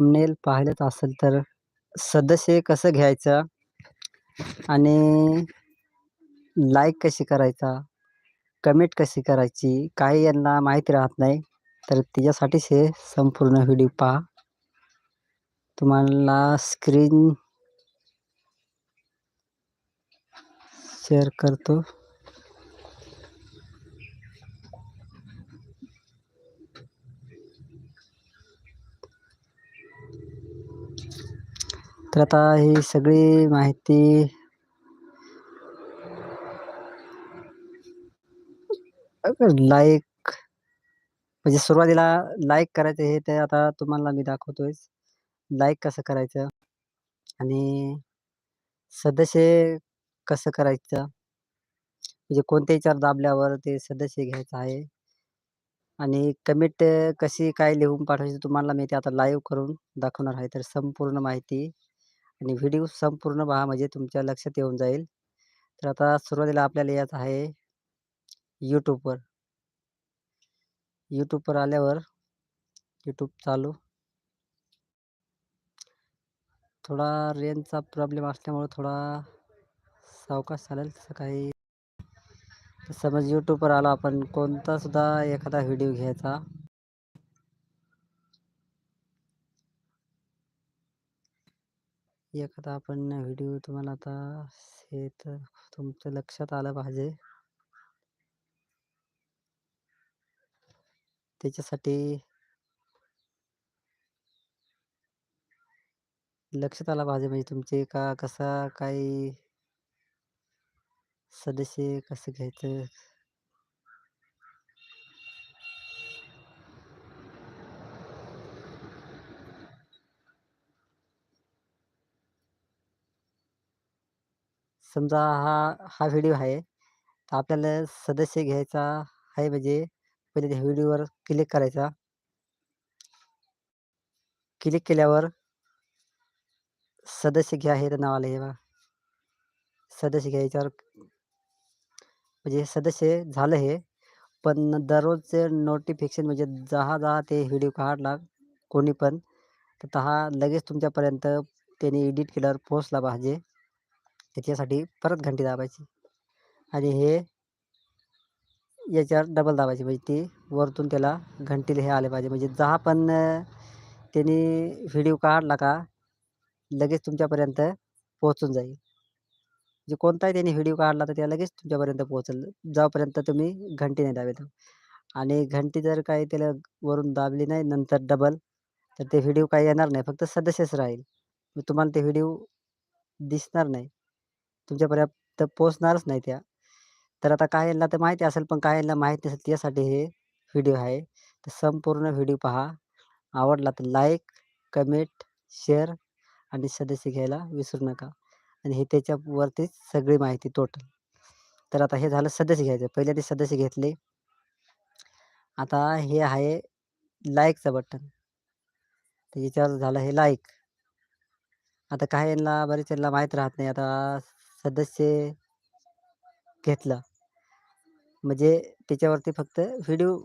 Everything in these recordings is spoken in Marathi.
थंबनेल पाहिलंच असेल तर सदस्य कसं घ्यायचं? आणि लाईक कशी करायचा? कमेंट कशी करायची? काही यांना माहिती राहत नाही. तर तिच्यासाठीच हे संपूर्ण व्हिडिओ पहा. तुम्हाला स्क्रीन शेअर करतो. तर आता ही सगळी माहिती लाईक म्हणजे सुरुवातीला लाईक करायचं हे ते आता तुम्हाला मी दाखवतोय. लाईक कसं करायचं आणि सदस्य कसं करायचं? म्हणजे कोणते विचार दाबल्यावर ते सदस्य घ्यायचं आहे? आणि कमेंट कशी काय लिहून पाठवायची तुम्हाला मी ते आता लाईव्ह करून दाखवणार आहे. तर संपूर्ण माहिती आणि व्हिडिओ संपूर्ण पहा म्हणजे तुमच्या लक्षात येऊन जाईल. तर आता सुरुवातीला आपल्याला यायचं आहे यूट्यूबवर यूट्यूबवर आल्यावर यूट्यूब चालू. थोडा रेंजचा प्रॉब्लेम असल्यामुळे थोडा सावकाश चालेल. सकाळी समज यूट्यूबवर आलो आपण कोणतासुद्धा एखादा व्हिडिओ घ्यायचा. एखादा आपण व्हिडिओ तुम्हाला आता हे तर तुमच्या लक्षात आलं पाहिजे. त्याच्यासाठी लक्षात आला पाहिजे म्हणजे तुमचे का कसा काही सदस्य कसं घ्यायचं? समजा हा हा व्हिडिओ आहे तर आपल्याला सदस्य घ्यायचा आहे म्हणजे पहिले त्या व्हिडिओवर क्लिक करायचा. क्लिक केल्यावर सदस्य घ्या हे नाव आलं हे बघा. सदस्य घ्यायच्यावर म्हणजे सदस्य झालं हे पण दररोजचे नोटिफिकेशन म्हणजे जहा जहा ते व्हिडिओ काढला कोणी पण तर तहा लगेच तुमच्यापर्यंत त्याने एडिट केल्यावर पोहोचला पाहिजे. त्याच्यासाठी परत घंटी दाबायची. आणि हे याच्यावर डबल दाबायची. म्हणजे ती वरतून त्याला घंटीला हे आले पाहिजे. म्हणजे जहा पण त्यांनी व्हिडिओ काढला का लगेच तुमच्यापर्यंत पोहोचून जाईल. म्हणजे कोणताही त्यांनी व्हिडिओ काढला तर त्या लगेच तुमच्यापर्यंत पोहोचेल. जोपर्यंत तुम्ही घंटी नाही दाबत आणि घंटी जर काही त्याला वरून दाबली नाही नंतर डबल तर ते व्हिडिओ काही येणार नाही. फक्त सदस्यच राहील. तुम्हाला ते व्हिडिओ दिसणार नाही. तुमच्यापर्यंत पोचणारच नाही त्या. तर आता काय यांना तर माहिती असेल पण काय यांना माहिती नसेल त्यासाठी हे व्हिडिओ आहे. तर संपूर्ण व्हिडिओ पहा. आवडला तर लाईक कमेंट शेअर आणि सदस्य घ्यायला विसरू नका. आणि हे त्याच्यावरतीच सगळी माहिती टोटल तर आता हे झालं सदस्य घ्यायचं. पहिले ते सदस्य घेतले. आता हे आहे लाईकचं बटन तर याच्यावर झालं हे लाईक आता काही यांना बरेच यांना माहीत राहत नाही. आता सदस्य घेतलं. म्हणजे त्याच्यावरती फक्त व्हिडिओ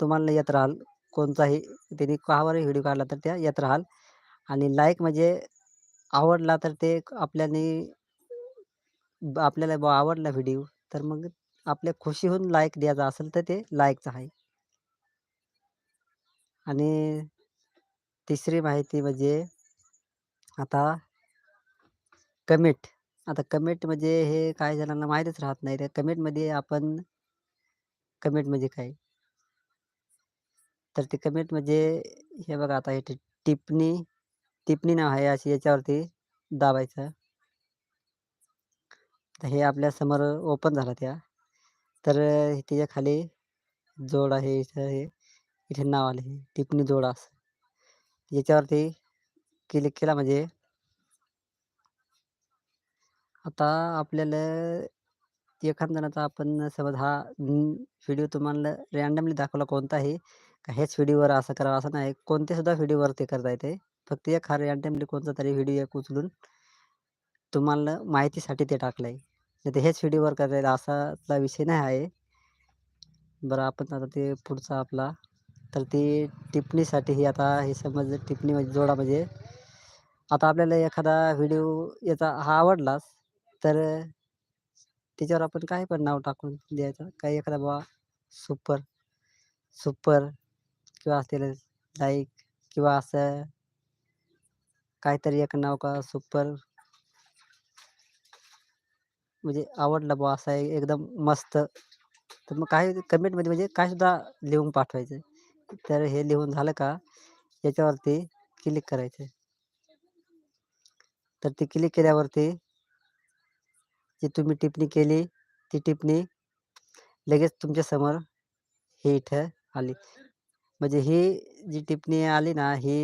तुम्हाला येत राहाल. कोणताही त्यांनी कावर व्हिडिओ काढला तर त्या येत राहाल. आणि लाईक म्हणजे आवडला तर ते आपल्याने आपल्याला आवडला व्हिडिओ तर मग आपल्या खुशी होऊन लाईक द्यायचा असेल तर ते लाईकचं आहे. आणि तिसरी माहिती म्हणजे आता कमेंट आता कमेंट म्हणजे हे काही जणांना माहीतच राहत नाही. त्या कमेंटमध्ये आपण कमेंट म्हणजे काय? तर ते कमेंट म्हणजे हे बघा आता हे टिप्पणी टिप्पणी नाव आहे अशी याच्यावरती दाबायचं. तर हे आपल्यासमोर ओपन झालं त्या. तर त्याच्याखाली जोड आहे इथं हे. इथे नाव आले हे. टिप्पणी जोड असं. याच्यावरती क्लिक केला म्हणजे आता आपल्याला एखाद जणाचा आपण समज हा व्हिडिओ तुम्हाला रँडमली दाखवला कोणताही का हेच व्हिडिओवर असं करावं असं नाही. कोणते सुद्धा व्हिडिओवर ते करता येते. फक्त एक हा रँडमली कोणता तरी व्हिडिओ एक उचलून तुम्हाला माहितीसाठी ते टाकलं आहे नाही तर हेच व्हिडिओवर करायला असाचा विषय नाही आहे. बरं आपण आता ते पुढचा आपला. तर ती टिप्पणीसाठीही आता हे समज टिप्पणी म्हणजे जोडा म्हणजे आता आपल्याला एखादा व्हिडिओ याचा हा आवडलाच तर त्याच्यावर आपण काही पण नाव टाकून द्यायचं? काही एखादा बुवा सुपर सुपर किंवा असलेलं लाईक किंवा असं काहीतरी एक नाव का सुपर म्हणजे आवडला बुवा असा एकदम मस्त. तर मग काही कमेंटमध्ये म्हणजे काय सुद्धा लिहून पाठवायचं. तर हे लिहून झालं का याच्यावरती क्लिक करायचं. तर ते क्लिक केल्यावरती जी तुम्ही टिप्पणी केली ती टिप्पणी लगेच तुमच्यासमोर हे इथं आली. म्हणजे ही जी टिप्पणी आली ना ही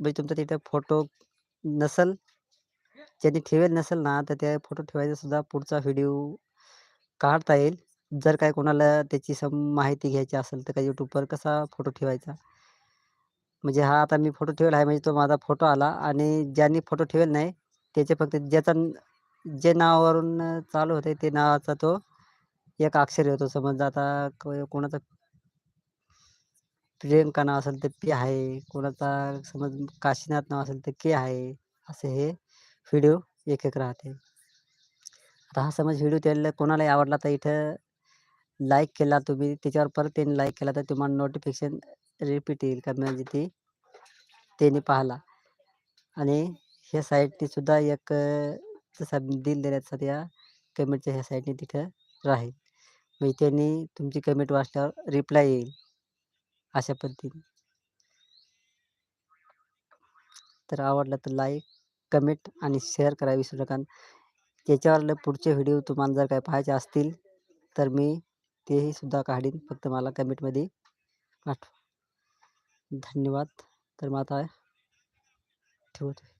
म्हणजे तुमचा तिथं फोटो नसल ज्यांनी ठेवेल नसेल ना तर त्या फोटो ठेवायचा सुद्धा पुढचा व्हिडिओ काढता येईल. जर काय कोणाला त्याची सम माहिती घ्यायची असेल तर काय यूट्यूबवर कसा फोटो ठेवायचा? म्हणजे हा आता मी फोटो ठेवला आहे म्हणजे तो माझा फोटो आला आणि ज्यांनी फोटो ठेवेल नाही त्याचे फक्त ज्याचा जे नावावरून चालू होते ते नावाचा तो एक अक्षर होतो समज आता कोणाचा प्रियंका नाव असेल तर पी आहे. कोणाचा समज काशीनाथ नाव असेल तर के आहे. असे हे व्हिडिओ एक एक राहते. आता हा समज व्हिडिओ त्याला कोणालाही आवडला तर इथं लाईक केला तुम्ही. त्याच्यावर परत त्यांनी लाईक केला तर तुम्हाला नोटिफिकेशन रिपीट येईल. का म्हणजे ती त्यांनी पाहिला. आणि ह्या साईटने सुद्धा एक अं, दिल देण्याचा त्या कमेंटच्या ह्या साईटने तिथं राहील. म्हणजे त्यांनी तुमची कमेंट वाचल्यावर रिप्लाय येईल. अशा पद्धतीने. तर आवडलं तर लाईक कमेंट आणि शेअर करा विसरू नका. त्याच्यावर पुढचे व्हिडिओ तुम्हाला जर काय पाहायचे असतील तर मी तेही सुद्धा काढीन. फक्त मला कमेंटमध्ये पाठवा. धन्यवाद. तर मग आता ठेवतो.